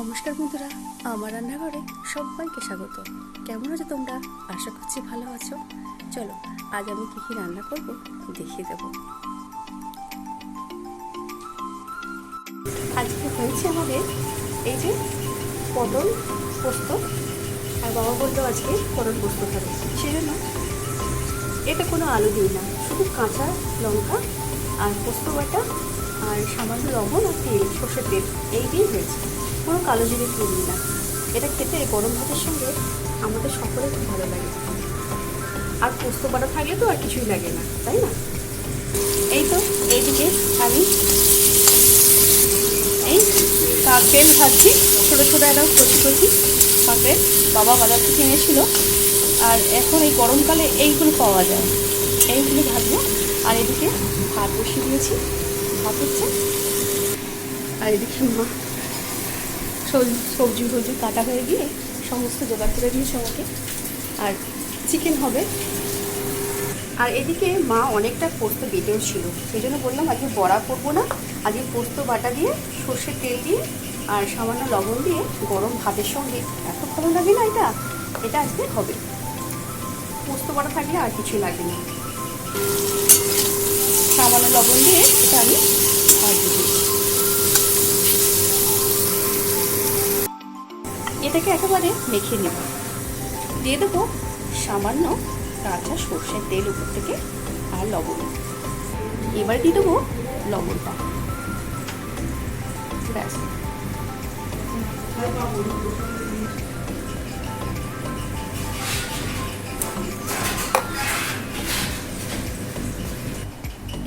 নমস্কার বন্ধুরা, আমার রান্নাঘরে সবাইকে স্বাগত। কেমন আছো তোমরা? আশা করছি ভালো আছো। চলো, আজ আমি কী কী রান্না করব দেখিয়ে দেবো। আজকে হয়েছে আমাদের এই যে পটল পোস্ত, আর বাবা বলল আজকে পটল পোস্ত খাবে। সেই জন্য এটা কোনো আলু দিই না, শুধু কাঁচা লঙ্কা আর পোস্ত বাটা আর সামান্য লবণ আর তেল, সর্ষের তেল, এই দিয়ে হয়েছে। কোনো কালো জিরে দিই না। এটা খেতে গরম ভাতের সঙ্গে আমাদের সকলে খুব ভালো লাগে। আর পোস্ত বাটা থাকলে তো আর কিছুই লাগে না, তাই না? এই তো, এইদিকে আমি এই কাকের ভাজছি ছোটো ছোটো একদম কচি কচি। কাকের বাবা বাজার থেকে এনেছিল। আর এখন এই গরমকালে এইগুলো পাওয়া যায়। এইগুলো ভাজবো। আর এদিকে ভাত বসিয়ে দিয়েছি। ভাত হচ্ছে। আর এদিকে মা সবজি ফবজি কাটা হয়ে গিয়ে সমস্ত জোগাড় করে দিয়েছে আমাকে। আর চিকেন হবে। আর এদিকে মা অনেকটা পোস্ত বেটেও ছিল। সেই জন্য বললাম আজকে বড়া করব না। আজকে পোস্ত বাটা দিয়ে, সর্ষের তেল দিয়ে আর সামান্য লবণ দিয়ে গরম ভাতের সঙ্গে। এত ভালো লাগে না এটা? এটা আজকে হবে। পোস্ত বাটা থাকলে আর কিছু লাগে না। সামান্য লবণ দিয়ে এটা আমি ভাজতে দিই এটাকে একেবারে মেখে নেব। দিয়ে দেবো সামান্য কাঁচা সর্ষের তেল উপর থেকে আর লবণ। এবার দিয়ে দেবো লবণটা। ব্যাস।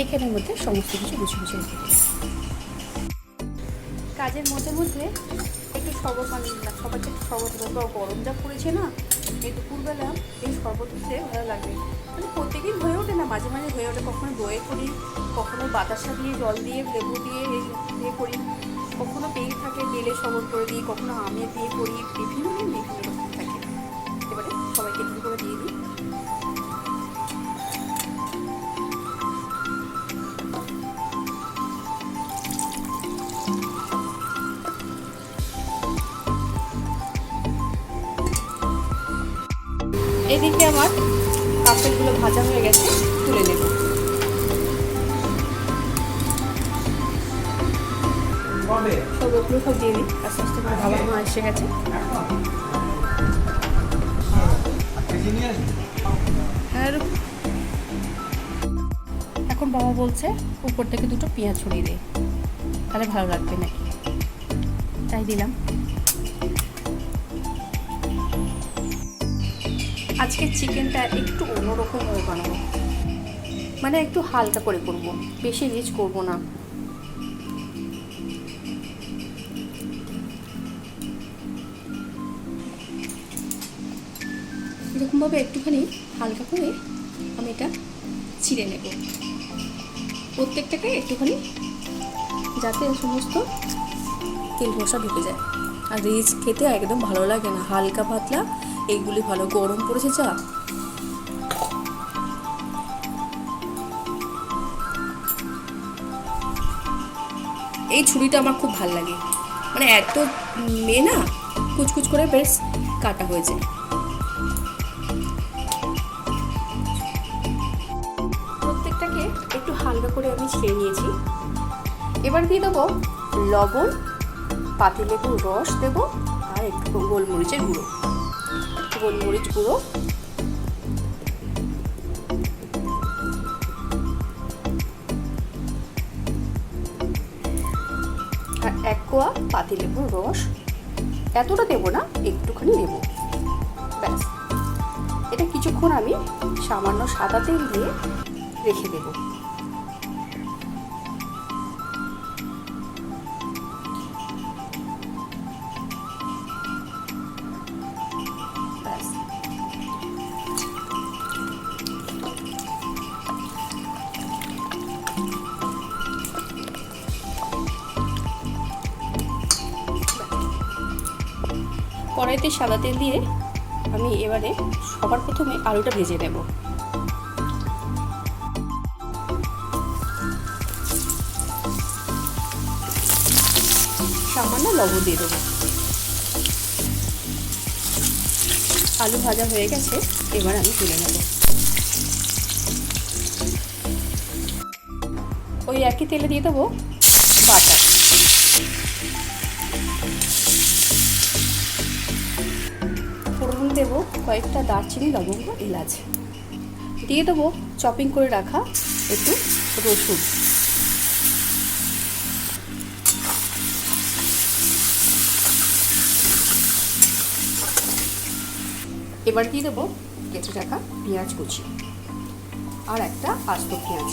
এখানের মধ্যে সমস্ত কিছু গুছিয়ে গুছিয়ে রেখে দিই। কাজের মধ্যে মধ্যে একটু শরবত বানিয়ে দিলাম সবাইকে একটু শরবত দেবো গরম যা পড়েছে না, এই দুপুরবেলা এই শরবত খেতে ভালো লাগবে মানে প্রত্যেকদিন হয়ে ওঠে না, মাঝে মাঝে হয়ে ওঠে। কখনো দয়ে করি, কখনো বাতাসা দিয়ে, জল দিয়ে, লেবু দিয়ে, এই দিয়ে করি। কখনো বেল থাকে বেলে শরবত করে দিই, কখনো আমের দিয়ে করি। বিভিন্ন বিভিন্ন এদিকে আমার কাপড়গুলো ভাজা হয়ে গেছে, তুলে নেব। দিয়ে দিই, আস্তে আস্তে করে এসে গেছে। আর এখন বাবা বলছে, উপর থেকে দুটো পেঁয়াজ ছড়িয়ে দে। তাহলে ভালো লাগবে নাকি? তাই দিলাম। আজকে চিকেনটা একটু অন্যরকমভাবে বানাবো। মানে একটু হালকা করে করব, বেশি রিচ করব না। এরকমভাবে একটুখানি হালকা করে আমি এটা ছিঁড়ে নেব। প্রত্যেকটাকে একটুখানি যাতে সমস্ত তেল মশলা ঢুকে যায়। আর রিচ খেতে একদম ভালো লাগে না, হালকা পাতলা এইগুলি ভালো গরম পড়েছে, চা? এই ছুরিটা আমার খুব ভালো লাগে। মানে এত মেয়ে না, কুচকুচ করে বেশ কাটা হয়েছে। প্রত্যেকটাকে একটু হালকা করে আমি ছেড়ে নিয়েছি। এবার দিয়ে দেবো লবণ, পাতিলেবুর রস দেবো, আর একটু গোলমরিচের গুঁড়ো। গোলমরিচ গুঁড়ো। আর এক কোয়া পাতিলেবুর রস। এতটা দেবো না, একটুখানি দেবো ব্যাস। এটা কিছুক্ষণ আমি সামান্য সাদা তেল দিয়ে রেখে দেবো। কড়াইতে সাদা তেল দিয়ে আমি এবারে সবার প্রথমে আলুটা ভেজে নেব। সামান্য লবণ দিয়ে দেবো। আলু ভাজা হয়ে গেছে, এবার আমি তুলে নেব। ওই একই তেলে দিয়ে দেবো দেবো কয়েকটা দারচিনি, লবঙ্গ, এলাচ। দিয়ে দেবো চপিং করে রাখা একটু রসুন। এবার দিয়ে দেবো কেটে রাখা পেঁয়াজ কুচি আর একটা আস্ত পেঁয়াজ।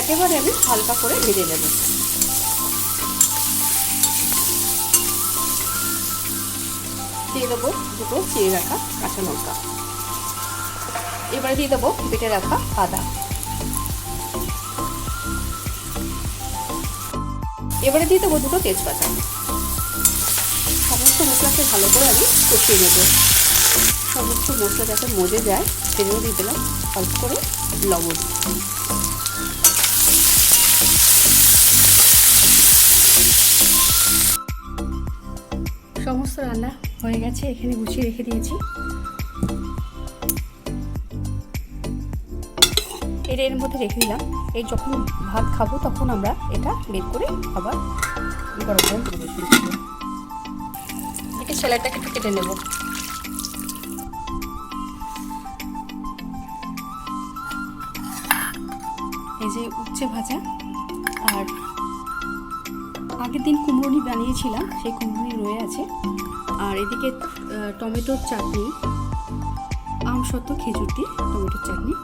একেবারে আমি হালকা করে ভেজে নেব। দিয়ে দেবো দুটো চিড়ে রাখা কাঁচা লঙ্কা। এবারে দিয়ে দেবো বেটে রাখা আদা। এবারে দিয়ে দেবো দুটো তেজপাতা। সমস্ত মশলাকে ভালো করে আমি কষিয়ে নেব। সমস্ত মশলা যাতে মজে যায় সেটাও দিয়ে দিলাম অল্প করে লবণ। সমস্ত রান্না হয়ে গেছে, এখানে গুছিয়ে রেখে দিয়েছি। এটা এর মধ্যে রেখে দিলাম। এই যখন ভাত খাব তখন আমরা এটা বের করে আবার গরম গরম এদিকে স্যালাডটাকে একটু কেটে নেব। এই যে উচ্ছে ভাজা আর আগের দিন কুমড়োনি বানিয়েছিলাম, সেই কুমড়োনি রয়ে আছে। আর এদিকে টমেটোর চাটনি, আম সত্ত্ব খেজুর দিয়ে টমেটোর চাটনি,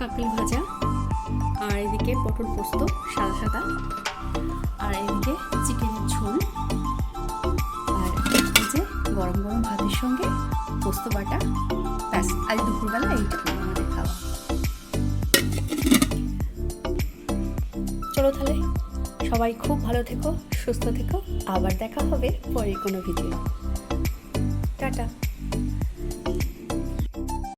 কাকলি ভাজা, আর এদিকে পটল পোস্ত, সাদা সাদা, আর এদিকে চিকেনের ঝোল, আর যে গরম গরম ভাতের সঙ্গে পোস্ত বাটা, ব্যাস, আজ দুপুরবেলা এইটুকু আমাদের খাওয়া। চলো তাহলে সবাই খুব ভালো থেকো, সুস্থ থেকো, আবার দেখা হবে পরে কোনো ভিডিও টাটা